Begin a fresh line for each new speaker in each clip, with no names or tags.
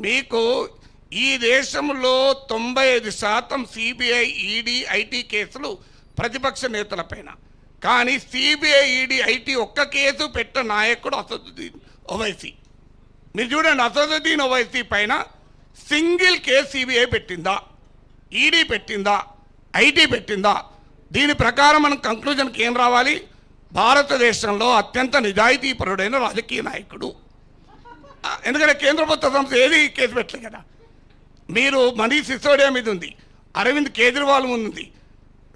మీకు ఈ దేశంలో తొంభై ఐదు శాతం సిబిఐ ఈడీ ఐటీ కేసులు ప్రతిపక్ష నేతలపైన కానీ సిబిఐ ఈడీ ఐటీ ఒక్క కేసు పెట్ట నాయకుడు అసదుద్దీన్ ఓవైసీ. మీరు చూడండి అసదుద్దీన్ ఓవైసీ పైన సింగిల్ కేసు సిబిఐ పెట్టిందా? ఈడీ పెట్టిందా? ఐటీ పెట్టిందా? దీని ప్రకారం మనం కంక్లూజన్కి ఏం రావాలి? భారతదేశంలో అత్యంత నిజాయితీపరుడైన రాజకీయ నాయకుడు ఎందుకంటే కేంద్ర ప్రభుత్వ సంస్థ ఏది కేసు పెట్టలేదు కదా. మీరు మనీష్ సిసోడియా మీద ఉంది అరవింద్ కేజ్రీవాల్ ముందుంది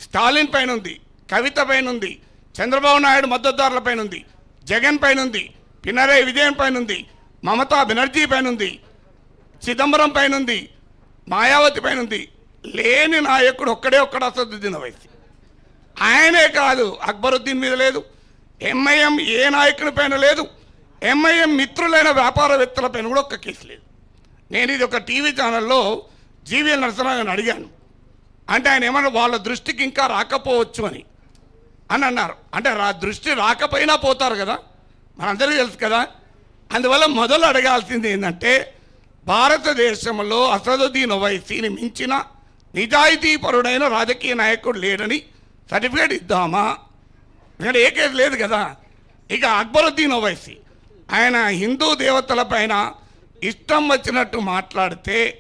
స్టాలిన్ పైన ఉంది కవిత పైన ఉంది చంద్రబాబు నాయుడు మద్దతుదారుల పైన ఉంది జగన్ పైన ఉంది పినరయ్ విజయన్ పైన ఉంది మమతా బెనర్జీ పైన ఉంది చిదంబరం పైన ఉంది మాయావతి పైన ఉంది లేని నాయకుడు ఒక్కడే ఒక్కడ అసదుద్దీన్ వయసు ఆయనే కాదు అక్బరుద్దీన్ మీద లేదు ఎంఐఎం ఏ నాయకుని పైన లేదు ఎంఐఎం మిత్రులైన వ్యాపారవేత్తలపైన కూడా ఒక్క కేసు లేదు. నేను ఇది ఒక టీవీ ఛానల్లో జీవీఎల్ నరసింహరావు అడిగాను. అంటే ఆయన ఏమన్నా వాళ్ళ దృష్టికి ఇంకా రాకపోవచ్చు అని అని అన్నారు అంటే రా దృష్టి రాకపోయినా పోతారు కదా. మనందరికీ తెలుసు కదా. అందువల్ల మొదలు అడగాల్సింది ఏంటంటే భారతదేశంలో అసదుద్దీన్ ఓవైసీని మించిన నిజాయితీపరుడైన రాజకీయ నాయకుడు లేడని సర్టిఫికేట్ ఇద్దామా? ఇక్కడ ఏ కేసు లేదు కదా. ఇక అక్బరుద్దీన్ ఓవైసీ. ఆయన హిందూ దేవతల పైన ఇష్టం వచ్చినట్టు మాట్లాడితే